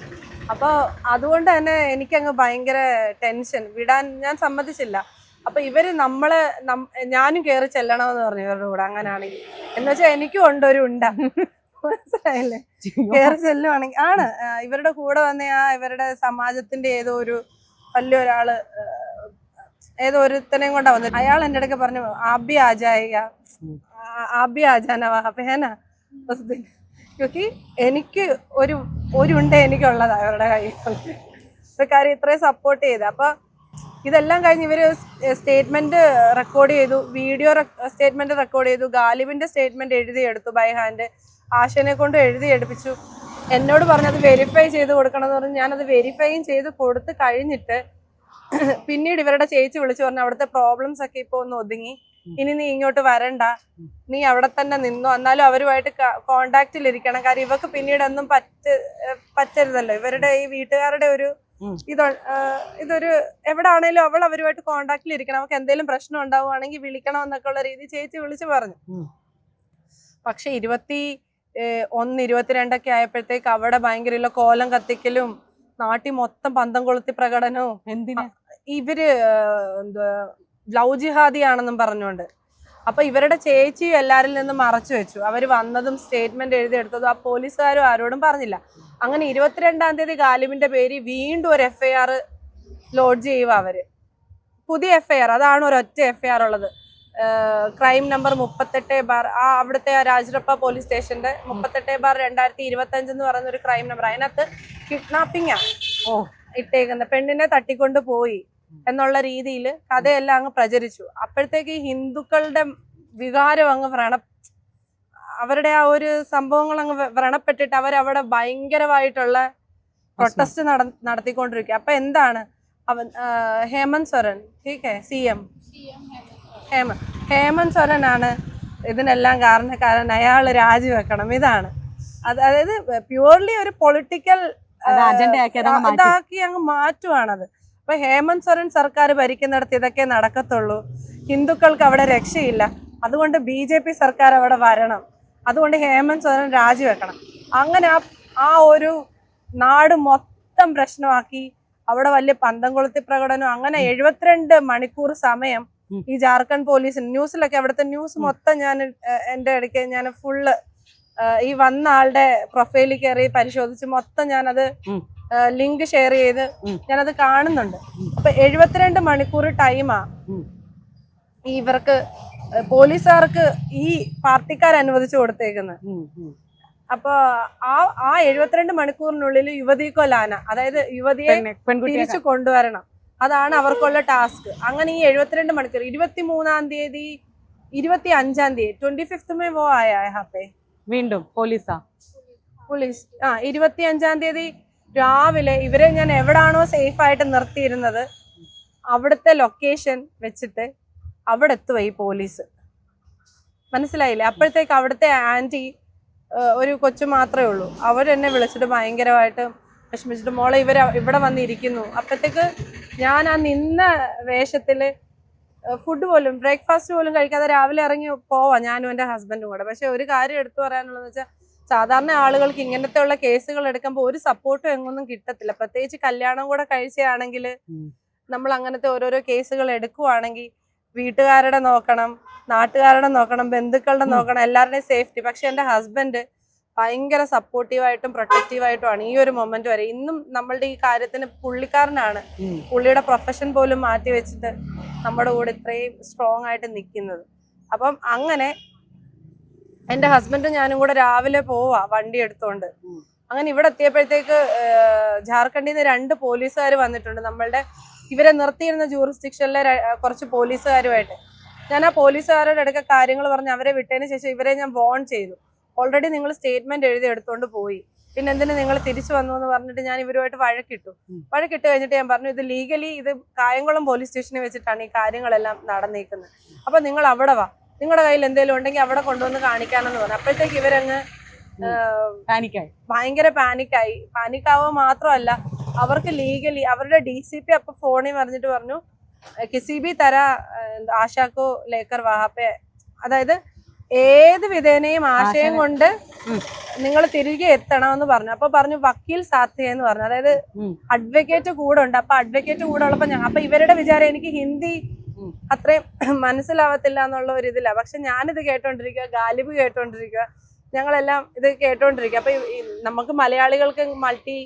അപ്പോൾ അതുകൊണ്ട് തന്നെ എനിക്കങ്ങ് ഭയങ്കര ടെൻഷൻ. വിടാൻ ഞാൻ സമ്മതിച്ചില്ല. അപ്പൊ ഇവർ നമ്മളെ നം- ഞാനും കയറി ചെല്ലണമെന്ന് പറഞ്ഞു ഇവരുടെ കൂടെ അങ്ങനെയാണെങ്കിൽ എന്ന് വെച്ചാൽ എനിക്കും ഉണ്ട് ഒരു ഉണ്ട. മനസ്സിലായില്ലേ? കയറി ചെല്ലുവാണെങ്കിൽ ആണ്. ഇവരുടെ കൂടെ വന്ന ആ ഇവരുടെ സമാജത്തിന്റെ ഏതോ ഒരു വലിയൊരാൾ ഒരാൾ ഏതോ ഒരുത്തനെയും കൊണ്ടാ വന്നത്. അയാൾ എന്റെ അടുക്ക പറഞ്ഞു ആബി ആചായിക ആബി ആചാനവാ പേന ക്യോക്കി എനിക്ക് ഒരു ഒരു ഉണ്ട എനിക്കുള്ളതാ അവരുടെ കയ്യിൽ കാര്യം ഇത്രയും സപ്പോർട്ട് ചെയ്ത്. അപ്പൊ ഇതെല്ലാം കഴിഞ്ഞ് ഇവർ സ്റ്റേറ്റ്മെന്റ് റെക്കോർഡ് ചെയ്തു വീഡിയോ സ്റ്റേറ്റ്മെന്റ് റെക്കോർഡ് ചെയ്തു ഗാലിബിന്റെ സ്റ്റേറ്റ്മെന്റ് എഴുതി എടുത്തു ബൈ ഹാൻഡ് ആശനെ കൊണ്ട് എഴുതി എടുപ്പിച്ചു. എന്നോട് പറഞ്ഞത് വെരിഫൈ ചെയ്ത് കൊടുക്കണം എന്ന് പറഞ്ഞ് ഞാനത് വെരിഫൈയും ചെയ്ത് കൊടുത്ത് കഴിഞ്ഞിട്ട് പിന്നീട് ഇവരുടെ ചേച്ചി വിളിച്ചു പറഞ്ഞു അവിടുത്തെ പ്രോബ്ലംസ് ഒക്കെ ഇപ്പൊ ഒന്ന് ഒതുങ്ങി. ഇനി നീ ഇങ്ങോട്ട് വരണ്ട. നീ അവിടെ തന്നെ നിന്നു. എന്നാലും അവരുമായിട്ട് കോണ്ടാക്റ്റിൽ ഇരിക്കണം. കാര്യം ഇവക്ക് പിന്നീട് ഒന്നും പറ്റ പറ്റരുതല്ലോ. ഇവരുടെ ഈ വീട്ടുകാരുടെ ഒരു. ഇത് ഇതൊരു എവിടെ ആണെങ്കിലും അവൾ അവരുമായിട്ട് കോണ്ടാക്റ്റിൽ ഇരിക്കണം. അവക്ക് എന്തെങ്കിലും പ്രശ്നം ഉണ്ടാവുകയാണെങ്കിൽ വിളിക്കണം എന്നൊക്കെ ഉള്ള രീതി ചേച്ചി വിളിച്ചു പറഞ്ഞു. പക്ഷെ ഇരുപത്തി ഒന്ന് ഇരുപത്തിരണ്ടൊക്കെ ആയപ്പോഴത്തേക്ക് അവിടെ ഭയങ്കര ഉള്ള കോലം കത്തിക്കലും നാട്ടിൽ മൊത്തം പന്തം കൊളുത്തി പ്രകടനവും എന്തിനാ? ഇവർ എന്താ ലവ് ജിഹാദിയാണെന്നും പറഞ്ഞുകൊണ്ട്. അപ്പൊ ഇവരുടെ ചേച്ചി എല്ലാരിൽ നിന്നും മറച്ചു വെച്ചു. അവർ വന്നതും സ്റ്റേറ്റ്മെന്റ് എഴുതി എടുത്തതും ആ പോലീസുകാരും ആരോടും പറഞ്ഞില്ല. അങ്ങനെ ഇരുപത്തിരണ്ടാം തീയതി ഗാലിബിന്റെ പേര് വീണ്ടും ഒരു എഫ്ഐആർ ലോഡ്ജ് ചെയ്യുക അവർ. പുതിയ എഫ്ഐആർ അതാണ് ഒരൊറ്റ എഫ്ഐആർ ഉള്ളത്. ക്രൈം നമ്പർ മുപ്പത്തെട്ട് ബാർ ആ അവിടുത്തെ ആ രാജരപ്പ പോലീസ് സ്റ്റേഷന്റെ മുപ്പത്തെട്ട് ബാർ രണ്ടായിരത്തി ഇരുപത്തി അഞ്ച് എന്ന് പറയുന്ന ഒരു ക്രൈം നമ്പർ അതിനകത്ത് കിഡ്നാപ്പിംഗ് ആണ് ഓ. ഇട്ടേക്കുന്നത് പെണ്ണിനെ തട്ടിക്കൊണ്ട് പോയി എന്നുള്ള രീതിയിൽ കഥയെല്ലാം അങ്ങ് പ്രചരിച്ചു. അപ്പോഴത്തേക്ക് ഈ ഹിന്ദുക്കളുടെ വികാരം അങ്ങ് വ്രണ അവരുടെ ആ ഒരു സംഭവങ്ങൾ അങ്ങ് വ്ര- വ്രണപ്പെട്ടിട്ട് അവരവിടെ ഭയങ്കരമായിട്ടുള്ള പ്രൊട്ടസ്റ്റ് നട നടത്തിക്കൊണ്ടിരിക്കുക. അപ്പൊ എന്താണ് അവൻ ഹേമന്ത് സൊരൻ ഠീക്കേ സി എം? ഹേമ ഹേമന്ത് സോരനാണ്. ഇതിനെല്ലാം കാരണക്കാരൻ. അയാൾ രാജിവെക്കണം. ഇതാണ്. അത് അതായത് പ്യുവർലി ഒരു പൊളിറ്റിക്കൽ അതാക്കി അങ്ങ് മാറ്റുവാണത്. അപ്പൊ ഹേമന്ത് സോരൻ സർക്കാർ ഭരിക്കുന്നിടത്ത് ഇതൊക്കെ നടക്കത്തുള്ളൂ. ഹിന്ദുക്കൾക്ക് അവിടെ രക്ഷയില്ല. അതുകൊണ്ട് ബി ജെ പി സർക്കാർ അവിടെ വരണം. അതുകൊണ്ട് ഹേമന്ത് സോരൻ രാജിവെക്കണം. അങ്ങനെ ആ ആ ഒരു നാട് മൊത്തം പ്രശ്നമാക്കി. അവിടെ വലിയ പന്തം കൊളുത്തി പ്രകടനം. അങ്ങനെ എഴുപത്തിരണ്ട് മണിക്കൂർ സമയം. ഈ ജാർഖണ്ഡ് പോലീസിന് ന്യൂസിലൊക്കെ അവിടുത്തെ ന്യൂസ് മൊത്തം ഞാൻ എന്റെ ഇടയ്ക്ക് ഞാൻ ഫുള്ള് ഈ വന്ന ആളുടെ പ്രൊഫൈലിൽ കയറി പരിശോധിച്ച് മൊത്തം ഞാനത്. ലിങ്ക് ഷെയർ ചെയ്ത്. ഞാനത് കാണുന്നുണ്ട്. അപ്പൊ എഴുപത്തിരണ്ട് മണിക്കൂർ ടൈമാ ഇവർക്ക് പോലീസുകാർക്ക് ഈ പാർട്ടിക്കാർ അനുവദിച്ചു കൊടുത്തേക്കുന്നത്. അപ്പൊ ആ ആ എഴുപത്തിരണ്ട് മണിക്കൂറിനുള്ളിൽ യുവതിക്കോ ലാന അതായത് യുവതിയെ തിരിച്ചു കൊണ്ടുവരണം. അതാണ് അവർക്കുള്ള ടാസ്ക്. അങ്ങനെ ഈ എഴുപത്തിരണ്ട് മണിക്കൂർ ഇരുപത്തി മൂന്നാം തീയതി ഇരുപത്തി അഞ്ചാം തീയതി ട്വന്റി ഫിഫ്ത്ത് മേ വോ ആയ ഹാപ്പേ വീണ്ടും പോലീസാ? പോലീസ്. ആ ഇരുപത്തി അഞ്ചാം തീയതി രാവിലെ ഇവരെ ഞാൻ എവിടാണോ സേഫ് ആയിട്ട് നിർത്തിയിരുന്നത് അവിടുത്തെ ലൊക്കേഷൻ വെച്ചിട്ട് അവിടെ എത്തുവായി പോലീസ്. മനസ്സിലായില്ലേ? അപ്പോഴത്തേക്ക് അവിടുത്തെ ആന്റി ഒരു കൊച്ചു മാത്രമേ ഉള്ളൂ. അവരെന്നെ വിളിച്ചിട്ട് ഭയങ്കരമായിട്ട് വിഷമിച്ചിട്ട് മോളെ ഇവർ ഇവിടെ വന്നിരിക്കുന്നു. അപ്പോഴത്തേക്ക് ഞാൻ ആ നിന്ന വേഷത്തിൽ ഫുഡ് പോലും ബ്രേക്ക്ഫാസ്റ്റ് പോലും കഴിക്കാതെ രാവിലെ ഇറങ്ങി പോവാ ഞാനും എന്റെ ഹസ്ബൻഡും കൂടെ. പക്ഷെ ഒരു കാര്യം എടുത്തു പറയാനുള്ളത് വെച്ചാൽ സാധാരണ ആളുകൾക്ക് ഇങ്ങനത്തെ ഉള്ള കേസുകൾ എടുക്കുമ്പോൾ ഒരു സപ്പോർട്ടും എങ്ങൊന്നും കിട്ടത്തില്ല. പ്രത്യേകിച്ച് കല്യാണം കൂടെ കഴിച്ചാണെങ്കിൽ നമ്മൾ അങ്ങനത്തെ ഓരോരോ കേസുകൾ എടുക്കുവാണെങ്കിൽ വീട്ടുകാരുടെ നോക്കണം നാട്ടുകാരുടെ നോക്കണം ബന്ധുക്കളുടെ നോക്കണം എല്ലാവരുടെയും സേഫ്റ്റി പക്ഷെ എന്റെ ഹസ്ബൻഡ് ഭയങ്കര സപ്പോർട്ടീവായിട്ടും പ്രൊട്ടക്റ്റീവായിട്ടുമാണ് ഈ ഒരു മൊമെന്റ് വരെ. ഇന്നും നമ്മളുടെ ഈ കാര്യത്തിന് പുള്ളിക്കാരനാണ്. പുള്ളിയുടെ പ്രൊഫഷൻ പോലും മാറ്റി വെച്ചിട്ട് നമ്മുടെ കൂടെ ഇത്രയും സ്ട്രോങ് ആയിട്ട് നിൽക്കുന്നത് അപ്പം അങ്ങനെ എന്റെ ഹസ്ബൻഡും ഞാനും കൂടെ രാവിലെ പോവാ വണ്ടി എടുത്തോണ്ട്. അങ്ങനെ ഇവിടെ എത്തിയപ്പോഴത്തേക്ക് ജാർഖണ്ഡിൽ നിന്ന് രണ്ട് പോലീസുകാർ വന്നിട്ടുണ്ട്. നമ്മളുടെ ഇവരെ നിർത്തിയിരുന്ന ജൂറിസ്ഡിക്ഷനിലെ കുറച്ച് പോലീസുകാരുമായിട്ട്. ഞാൻ ആ പോലീസുകാരുടെ അടുക്ക കാര്യങ്ങൾ പറഞ്ഞ് അവരെ വിട്ടതിന് ശേഷം ഇവരെ ഞാൻ വോൺ ചെയ്തു. ഓൾറെഡി നിങ്ങൾ സ്റ്റേറ്റ്മെന്റ് എഴുതി എടുത്തോണ്ട് പോയി. പിന്നെ എന്തിനു നിങ്ങൾ തിരിച്ചു വന്നു എന്ന് പറഞ്ഞിട്ട് ഞാൻ ഇവരുമായിട്ട് വഴക്കിട്ടു. വഴക്കിട്ട് കഴിഞ്ഞിട്ട് ഞാൻ പറഞ്ഞു ഇത് ലീഗലി ഇത് കായംകുളം പോലീസ് സ്റ്റേഷനിൽ വെച്ചിട്ടാണ് ഈ കാര്യങ്ങളെല്ലാം നടന്നേക്കുന്നത്. അപ്പൊ നിങ്ങൾ അവിടെ വാ. നിങ്ങളുടെ കയ്യിൽ എന്തെങ്കിലും ഉണ്ടെങ്കിൽ അവിടെ കൊണ്ടുവന്ന് കാണിക്കാനെന്ന് പറഞ്ഞു. അപ്പോഴത്തേക്ക് ഇവരങ്ങ് പാനിക്കായി. ഭയങ്കര പാനിക്കായി. പാനിക്കാവുക മാത്രമല്ല അവർക്ക് ലീഗലി അവരുടെ ഡി സി പി അപ്പൊ ഫോണിൽ പറഞ്ഞിട്ട് പറഞ്ഞു "ഏഹ്, കിസി ബി തര ആശാക്കോ ലേക്കർ വഹാപ്പെ അതായത് ഏത് വിധേനയും ആശയം കൊണ്ട് നിങ്ങൾ തിരികെ എത്തണമെന്ന് പറഞ്ഞു. അപ്പൊ പറഞ്ഞു വക്കീൽ സാധ്യ എന്ന് പറഞ്ഞു. അതായത് അഡ്വക്കേറ്റ് കൂടെ ഉണ്ട്. അപ്പൊ അഡ്വക്കേറ്റ് കൂടെ ഉള്ളപ്പോ ഞാൻ അപ്പൊ ഇവരുടെ വിചാരം എനിക്ക് ഹിന്ദി. അത്രയും മനസ്സിലാവത്തില്ല എന്നുള്ള ഒരു ഇതില്ല പക്ഷെ ഞാനിത് കേട്ടോണ്ടിരിക്കുക ഗാലിബ് കേട്ടോണ്ടിരിക്കുക ഞങ്ങളെല്ലാം ഇത് കേട്ടോണ്ടിരിക്കുക അപ്പൊ നമുക്ക് മലയാളികൾക്ക് മൾട്ടി.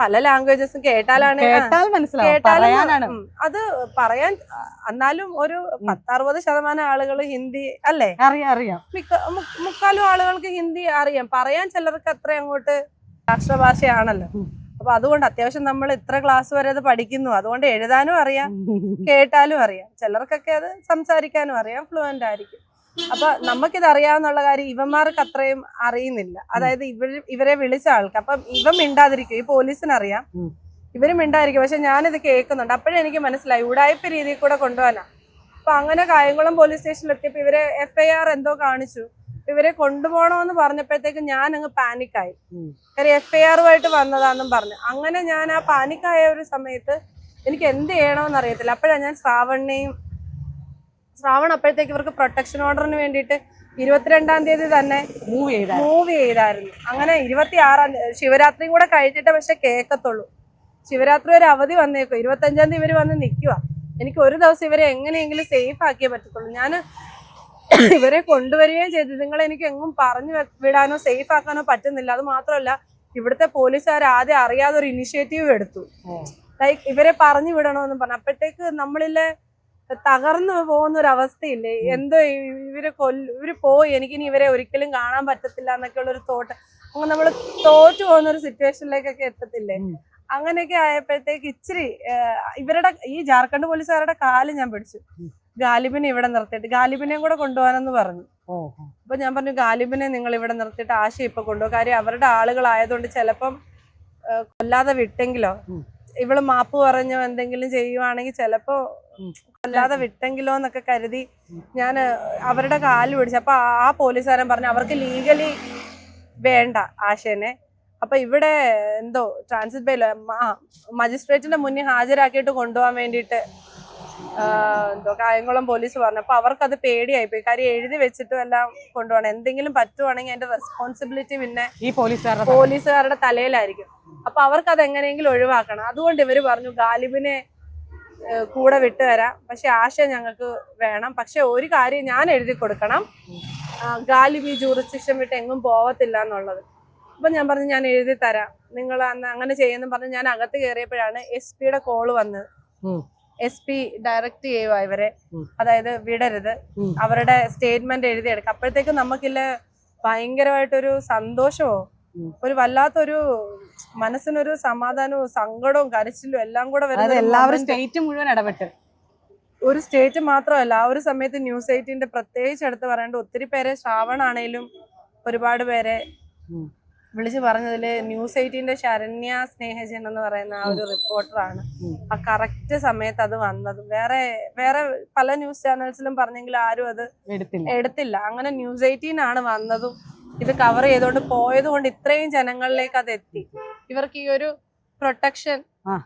പല ലാംഗ്വേജസും കേട്ടാലാണ് ആ, കേട്ടാൽ മനസ്സിലാവും കേട്ടാലും അത് പറയാൻ എന്നാലും ഒരു പത്തറുപത് ശതമാനം ആളുകൾ ഹിന്ദി അല്ലേ? അറിയാം അറിയാം. മിക്ക മുക്കാലും ആളുകൾക്ക് ഹിന്ദി അറിയാം. പറയാൻ ചിലർക്ക് അത്ര അങ്ങോട്ട് രാഷ്ട്രഭാഷയാണല്ലോ. അപ്പൊ അതുകൊണ്ട് അത്യാവശ്യം നമ്മൾ ഇത്ര ക്ലാസ് വരെ അത് പഠിക്കുന്നു. അതുകൊണ്ട് എഴുതാനും അറിയാം കേട്ടാലും അറിയാം. ചിലർക്കൊക്കെ അത് സംസാരിക്കാനും അറിയാം ഫ്ലുവന്റ് ആയിരിക്കും. അപ്പൊ നമുക്കിത് അറിയാവുന്നുള്ള കാര്യം ഇവന്മാർക്ക് അത്രയും അറിയുന്നില്ല. അതായത് ഇവർ ഇവരെ വിളിച്ച ആൾക്ക്. അപ്പം ഇവൻ മിണ്ടാതിരിക്കും. ഈ പോലീസിനറിയാം. ഇവരും മിണ്ടായിരിക്കും. പക്ഷെ ഞാനിത് കേൾക്കുന്നുണ്ട്. അപ്പോഴേ എനിക്ക് മനസ്സിലായി. ഉടായ്പ രീതിയിൽ കൂടെ കൊണ്ടുപോകാനാ. അപ്പൊ അങ്ങനെ കായംകുളം പോലീസ് സ്റ്റേഷനിൽ എത്തിയപ്പോ ഇവരെ എഫ്ഐആർ എന്തോ കാണിച്ചു. ഇവരെ കൊണ്ടുപോകണമെന്ന് പറഞ്ഞപ്പോഴത്തേക്ക് ഞാൻ അങ്ങ് പാനിക്കായി. കാര്യം എഫ്ഐആറുമായിട്ട് വന്നതാണെന്നും പറഞ്ഞു. അങ്ങനെ ഞാൻ ആ പാനിക്കായ ഒരു സമയത്ത് എനിക്ക് എന്ത് ചെയ്യണമെന്ന് അറിയത്തില്ല. അപ്പോഴാണ് ഞാൻ ശ്രാവണിനെയും ശ്രാവൺ അപ്പോഴത്തേക്ക് ഇവർക്ക് പ്രൊട്ടക്ഷൻ ഓർഡറിന് വേണ്ടിയിട്ട് ഇരുപത്തിരണ്ടാം തീയതി തന്നെ മൂവ് ചെയ്ത മൂവ് ചെയ്തായിരുന്നു. അങ്ങനെ ഇരുപത്തി ആറാം തീയതി ശിവരാത്രിയും കൂടെ കഴിഞ്ഞിട്ട് പക്ഷെ കേൾക്കത്തുള്ളൂ. ശിവരാത്രി ഒരു അവധി വന്നേക്കും ഇരുപത്തഞ്ചാം തീയതി ഇവർ വന്ന് നിൽക്കുക എനിക്ക് ഒരു ദിവസം ഇവരെ എങ്ങനെയെങ്കിലും സേഫ് ആക്കിയേ പറ്റത്തുള്ളൂ. ഞാൻ ഇവരെ കൊണ്ടുവരികയും ചെയ്തു. നിങ്ങൾ എനിക്ക് എങ്ങും പറഞ്ഞു വിടാനോ സേഫ് ആക്കാനോ പറ്റുന്നില്ല. അത് മാത്രമല്ല ഇവിടുത്തെ പോലീസുകാർ ആദ്യം അറിയാതെ ഒരു ഇനിഷ്യേറ്റീവ് എടുത്തു. ലൈക്ക് ഇവരെ പറഞ്ഞു വിടണമെന്ന് പറഞ്ഞു. അപ്പോഴത്തേക്ക് നമ്മളിലെ തകർന്നു പോകുന്ന ഒരു അവസ്ഥയില്ലേ എന്തോ ഇവർ കൊല്ല ഇവർ പോയി എനിക്കിനി ഇവരെ ഒരിക്കലും കാണാൻ പറ്റത്തില്ല എന്നൊക്കെ ഉള്ള ഒരു തോട്ട്. അങ്ങനെ നമ്മൾ തോറ്റു പോകുന്ന ഒരു സിറ്റുവേഷനിലേക്കൊക്കെ എത്തത്തില്ലേ? അങ്ങനെയൊക്കെ ആയപ്പോഴത്തേക്ക് ഇച്ചിരി ഇവരുടെ ഈ ജാർഖണ്ഡ് പോലീസുകാരുടെ കാൽ ഞാൻ പിടിച്ചു. ഗാലിബിനെ ഇവിടെ നിർത്തിയിട്ട്. ഗാലിബിനെയും കൂടെ കൊണ്ടുപോകാനെന്ന് പറഞ്ഞു. അപ്പൊ ഞാൻ പറഞ്ഞു ഗാലിബിനെ നിങ്ങൾ ഇവിടെ നിർത്തിയിട്ട് ആശ ഇപ്പൊ കൊണ്ടുപോകും. കാര്യം അവരുടെ ആളുകളായതുകൊണ്ട് ചിലപ്പം കൊല്ലാതെ വിട്ടെങ്കിലോ ഇവൾ മാപ്പ് പറഞ്ഞോ എന്തെങ്കിലും ചെയ്യുവാണെങ്കിൽ ചിലപ്പോ ഉം. കൊല്ലാതെ വിട്ടെങ്കിലോ എന്നൊക്കെ കരുതി ഞാൻ അവരുടെ കാൽ പിടിച്ചു അപ്പൊ ആ- പോലീസുകാരൻ പറഞ്ഞു അവർക്ക് ലീഗലി വേണ്ട ആശേനെ അപ്പൊ ഇവിടെ എന്തോ ട്രാൻസിറ്റ് ബൈലോ മജിസ്ട്രേറ്റിന്റെ മുന്നിൽ ഹാജരാക്കിയിട്ട് കൊണ്ടുപോകാൻ വേണ്ടിയിട്ട് എന്തോ കായംകുളം പോലീസ് പറഞ്ഞു. അപ്പൊ അവർക്കത് പേടിയായിപ്പോയി. കാര്യം എഴുതി വെച്ചിട്ടും എല്ലാം കൊണ്ടുപോകണം. എന്തെങ്കിലും പറ്റുവാണെങ്കിൽ അതിന്റെ റെസ്പോൺസിബിലിറ്റി പിന്നെ ഈ പോലീസുകാരുടെ പോലീസുകാരുടെ തലയിലായിരിക്കും. അപ്പൊ അവർക്ക് അത് എങ്ങനെയെങ്കിലും ഒഴിവാക്കണം. അതുകൊണ്ട് ഇവർ പറഞ്ഞു ഗാലിബിനെ കൂടെ വിട്ടുതരാം പക്ഷെ ആശ ഞങ്ങൾക്ക് വേണം. പക്ഷെ ഒരു കാര്യം ഞാൻ എഴുതി കൊടുക്കണം. ഗാലിബ് ഈ വിട്ട് എങ്ങും പോവത്തില്ല എന്നുള്ളത്. അപ്പൊ ഞാൻ പറഞ്ഞു ഞാൻ എഴുതി തരാം. നിങ്ങൾ അന്ന് അങ്ങനെ ചെയ്യുന്നു പറഞ്ഞ് ഞാൻ അകത്ത് കയറിയപ്പോഴാണ് എസ് പിയുടെ കോൾ വന്നത്. എസ് പി ഡയറക്റ്റ് ചെയ്യുക ഇവരെ. അതായത് വിടരുത്. അവരുടെ സ്റ്റേറ്റ്മെന്റ് എഴുതിയെടുക്കുക അപ്പോഴത്തേക്കും നമുക്കില്ല ഭയങ്കരമായിട്ടൊരു സന്തോഷമോ. ഒരു വല്ലാത്തൊരു മനസ്സിനൊരു സമാധാനവും സങ്കടവും കരച്ചിലും എല്ലാം കൂടെ വരുന്നത് എല്ലാവരും. സ്റ്റേറ്റ് മുഴുവൻ ഇടപെട്ട്. ഒരു സ്റ്റേറ്റ് മാത്രമല്ല ആ ഒരു സമയത്ത് ന്യൂസ് എയ്റ്റീന്റെ പ്രത്യേകിച്ച് എടുത്ത് പറയേണ്ട ഒത്തിരി പേരെ ശ്രാവണാണേലും ഒരുപാട് പേരെ. വിളിച്ചു പറഞ്ഞതിൽ ന്യൂസ് എയ്റ്റീന്റെ ശരണ്യ സ്നേഹജൻ എന്ന് പറയുന്ന ആ ഒരു റിപ്പോർട്ടറാണ്. ആ കറക്റ്റ് സമയത്ത് അത് വന്നത്. വേറെ വേറെ പല ന്യൂസ് ചാനൽസിലും പറഞ്ഞെങ്കിലും ആരും അത് എടുത്തില്ല. എടുത്തില്ല. അങ്ങനെ ന്യൂസ് എയ്റ്റീൻ ആണ് വന്നതും ഇത് കവർ ചെയ്തുകൊണ്ട് പോയത് കൊണ്ട് ഇത്രയും ജനങ്ങളിലേക്ക് അത് എത്തി. ഇവർക്ക് ഈ ഒരു പ്രൊട്ടക്ഷൻ ആ.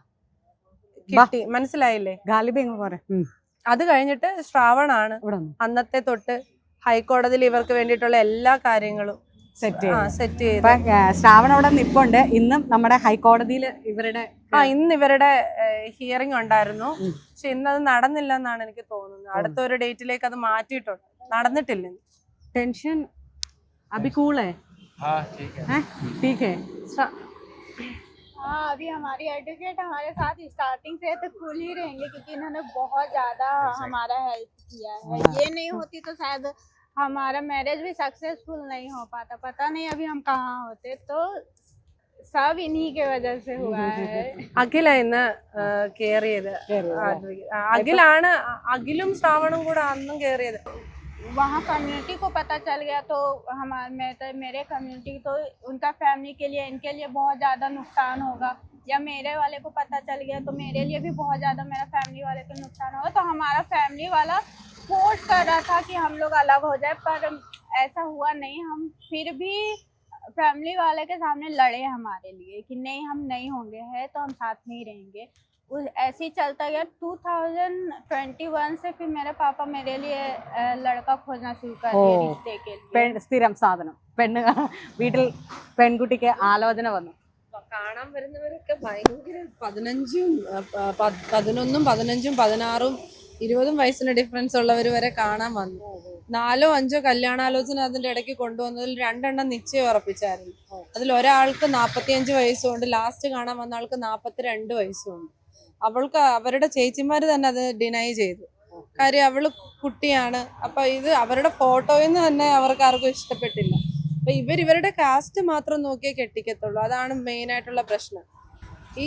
കിട്ടി മനസ്സിലായില്ലേ ഗാലിബ് എങ്ങ് പോരെ ഉം. അത് കഴിഞ്ഞിട്ട് ശ്രാവണാണ് ഇവിടെ വന്നു അന്നത്തെ തൊട്ട് ഹൈക്കോടതിയിൽ ഇവർക്ക് വേണ്ടിയിട്ടുള്ള എല്ലാ കാര്യങ്ങളും സെറ്റ് ആ സെറ്റ് ചെയ്ത് അപ്പൊ ആ, ശ്രാവൺ അവിടെ നിപ്പുണ്ട് ഇന്നും നമ്മുടെ ഹൈക്കോടതിയിൽ ഇവരുടെ ആ ഇന്ന് ഇവരുടെ ഹിയറിംഗ് ഉണ്ടായിരുന്നു ഉം. പക്ഷെ ഇന്ന് അത് നടന്നില്ല എന്നാണ് എനിക്ക് തോന്നുന്നത് അടുത്ത ഒരു ഡേറ്റിലേക്ക് അത് മാറ്റിയിട്ടുണ്ട് നടന്നിട്ടില്ല ഇന്ന്. टेंशन अभी कूल है हाँ ठीक है हैं ठीक है ശ്ര- हाँ अभी हमारी एडवोकेट हमारे साथ स्टार्टिंग से तो खुल ही रहेंगे क्योंकि इन्होंने बहुत ज़्यादा हमारा हेल्प किया है ये नहीं होती तो शायद हमारा मैरिज भी सक्सेसफुल नहीं हो पाता पता नहीं अभी हम कहाँ होते तो सब इन्हीं के वजह से हुआ है അഖില ഇന്ന് കേറിയത് അഖിലാണ് അഖിലും ശ്രാവണും കൂടെ അന്നും കേറിയത് वहाँ कम्युनिटी को पता चल गया तो हमारे मैं तो मेरे कम्युनिटी तो उनका फैमिली के लिए, इनके लिए बहुत ज़्यादा नुकसान होगा। या मेरे वाले को पता चल गया तो मेरे लिए भी बहुत ज़्यादा मेरा फैमिली वाले को नुकसान होगा। तो हमारा फैमिली वाला फोर्स कर रहा था कि हम लोग अलग हो जाए, पर ऐसा हुआ नहीं। हम फिर भी फैमिली वाले के सामने लड़े हमारे लिए कि नहीं, हम नहीं होंगे, है तो हम साथ नहीं रहेंगे। ऐसे ही चलता गया 2021 से फिर मेरे पापा मेरे लिए अ, लड़का खोजना शुरू कर दिए ഓ. रिश्ते के लिए പെൺ സ്ഥിരം സാധനം പെണ്ണ് വീട്ടിൽ പെൺകുട്ടിക്ക് ആലോചന വന്നു കാണാൻ വരുന്നവരൊക്കെ ഭയങ്കര പതിനഞ്ചും ആ, പ- പ- പതിനൊന്നും പതിനഞ്ചും പതിനാറും ഇരുപതും വയസ്സിന് ഡിഫറൻസ് ഉള്ളവർ വരെ കാണാൻ വന്നു നാലോ അഞ്ചോ കല്യാണാലോചന അതിന്റെ ഇടയ്ക്ക് കൊണ്ടുവന്നതിൽ രണ്ടെണ്ണം നിശ്ചയം ഉറപ്പിച്ചായിരുന്നു അതിൽ ഒരാൾക്ക് നാപ്പത്തിയഞ്ച് വയസ്സുണ്ട് ലാസ്റ്റ് കാണാൻ വന്ന ആൾക്ക് നാപ്പത്തിരണ്ട് വയസ്സുണ്ട് അവൾക്ക് അവരുടെ ചേച്ചിമാർ തന്നെ അത് ഡിനൈ ചെയ്തു. കാര്യം അവൾ കുട്ടിയാണ്. അപ്പൊ ഇത് അവരുടെ ഫോട്ടോയിൽ നിന്ന് തന്നെ അവർക്ക് ആർക്കും ഇഷ്ടപ്പെട്ടില്ല. അപ്പൊ ഇവർ ഇവരുടെ കാസ്റ്റ് മാത്രം നോക്കിയേ കെട്ടിക്കത്തുള്ളൂ. അതാണ് മെയിൻ ആയിട്ടുള്ള പ്രശ്നം. ഈ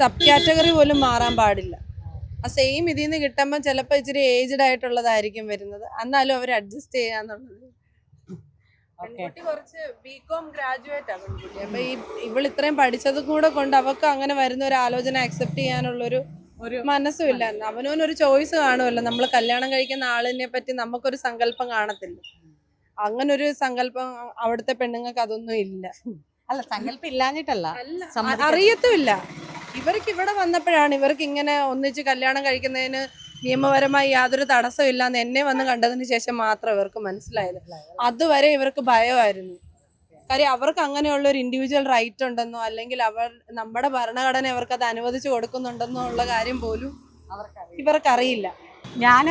സബ് കാറ്റഗറി പോലും മാറാൻ പാടില്ല. ആ സെയിം ഇതിൽ നിന്ന് കിട്ടുമ്പോൾ ചിലപ്പോൾ ഇച്ചിരി ഏജ്ഡ് ആയിട്ടുള്ളതായിരിക്കും വരുന്നത്. എന്നാലും അവർ അഡ്ജസ്റ്റ് ചെയ്യാന്നുള്ളത് പെൺകുട്ടി കുറച്ച് ബികോം ഗ്രാജുവേറ്റ് ആ പെൺകുട്ടി. അപ്പൊ ഈ ഇവൾ ഇത്രയും പഠിച്ചത് കൂടെ കൊണ്ട് അവക്ക് അങ്ങനെ വരുന്ന ഒരു ആലോചന അക്സെപ്റ്റ് ചെയ്യാനുള്ള ഒരു മനസ്സുമില്ല. അവനവനൊരു ചോയ്സ് കാണുമല്ലോ. നമ്മൾ കല്യാണം കഴിക്കുന്ന ആളിനെ പറ്റി നമുക്കൊരു സങ്കല്പം കാണത്തില്ല. അങ്ങനെ ഒരു സങ്കല്പം അവിടുത്തെ പെണ്ണുങ്ങൾക്ക് അതൊന്നും ഇല്ല. അല്ല സങ്കല്പം ഇല്ലാഞ്ഞിട്ടല്ല. അറിയത്തുമില്ല. ഇവർക്ക് ഇവിടെ വന്നപ്പോഴാണ് ഇവർക്ക് ഇങ്ങനെ ഒന്നിച്ച് കല്യാണം കഴിക്കുന്നതിന് നിയമപരമായി യാതൊരു തടസ്സമില്ലാന്ന് എന്നെ വന്ന് കണ്ടതിന് ശേഷം മാത്രം ഇവർക്ക് മനസ്സിലായത്. അതുവരെ ഇവർക്ക് ഭയമായിരുന്നു. കാര്യം അവർക്ക് അങ്ങനെയുള്ള ഒരു ഇൻഡിവിജ്വൽ റൈറ്റ് ഉണ്ടെന്നോ അല്ലെങ്കിൽ അവർ നമ്മുടെ ഭരണഘടന അവർക്ക് അത് അനുവദിച്ചു കൊടുക്കുന്നുണ്ടെന്നോ ഉള്ള കാര്യം പോലും ഇവർക്കറിയില്ല. ഞാൻ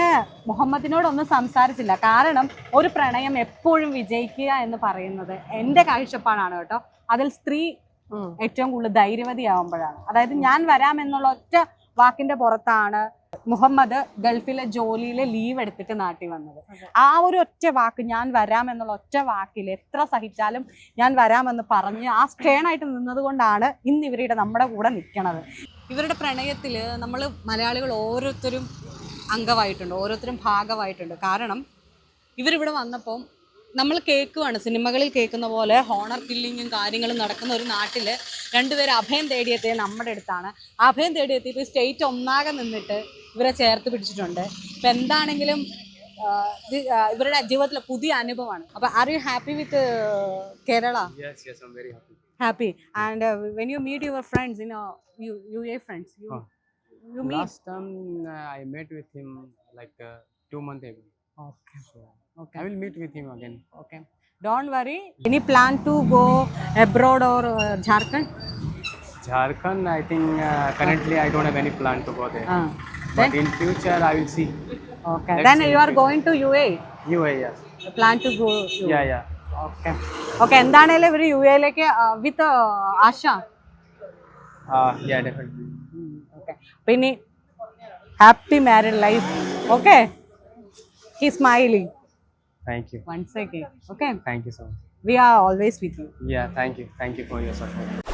മുഹമ്മദിനോടൊന്നും സംസാരിച്ചില്ല. കാരണം ഒരു പ്രണയം എപ്പോഴും വിജയിക്കുക എന്ന് പറയുന്നത് എന്റെ കാഴ്ചപ്പാടാണ് കേട്ടോ. അതിൽ സ്ത്രീ ഏറ്റവും കൂടുതൽ ധൈര്യവതിയാവുമ്പോഴാണ്. അതായത് ഞാൻ വരാമെന്നുള്ള ഒറ്റ വാക്കിന്റെ പുറത്താണ് മുഹമ്മദ് ഗൾഫിലെ ജോലിയിലെ ലീവ് എടുത്തിട്ട് നാട്ടിൽ വന്നത്. ആ ഒരു ഒറ്റ വാക്ക് ഞാൻ വരാം എന്നുള്ള ഒറ്റ വാക്കിൽ എത്ര സഹിച്ചാലും ഞാൻ വരാമെന്ന് പറഞ്ഞ് ആ സ്റ്റേൺ ആയിട്ട് നിന്നത് കൊണ്ടാണ് ഇന്ന് ഇവരുടെ നമ്മുടെ കൂടെ നിൽക്കണത്. ഇവരുടെ പ്രണയത്തിൽ നമ്മൾ മലയാളികൾ ഓരോരുത്തരും അംഗമായിട്ടുണ്ട് ഓരോരുത്തരും ഭാഗമായിട്ടുണ്ട്. കാരണം ഇവരിവിടെ വന്നപ്പം നമ്മൾ കേൾക്കുവാണ് സിനിമകളിൽ കേൾക്കുന്ന പോലെ ഹോണർ കില്ലിങ്ങും കാര്യങ്ങളും നടക്കുന്ന ഒരു നാട്ടിൽ രണ്ടുപേരും അഭയം തേടിയെത്തിയത് നമ്മുടെ അടുത്താണ്. അഭയം തേടിയെത്തിയപ്പോൾ സ്റ്റേറ്റ് ഒന്നാകെ നിന്നിട്ട് ഇവരെ ചേർത്ത് പിടിച്ചിട്ടുണ്ട് ഇപ്പം എന്താണെങ്കിലും ഇവരുടെ ജീവിതത്തിലെ പുതിയ അനുഭവമാണ് അപ്പോൾ are you happy with Kerala uh, when you meet your friends you know you friends you, Oh. you meet Last time uh, I met with him like uh, two months ago. okay So okay I will meet with him again. okay don't worry any plan to go abroad or uh, Jharkhand Jharkhand, I think uh, currently I don't have any plan to go there. uh, But in future I will see. okay Let's then see you are in future. going to UA UAE, yeah. plan to go to Yeah, yeah. Okay okay എന്താണേലും ഇവർ U എയിലേക്ക് with Asha Uh, yeah, definitely. Okay പിന്നെ happy married life okay he smiling Thank you. Once again okay Thank you so much. We are always with you Yeah, thank you. Thank you for your support.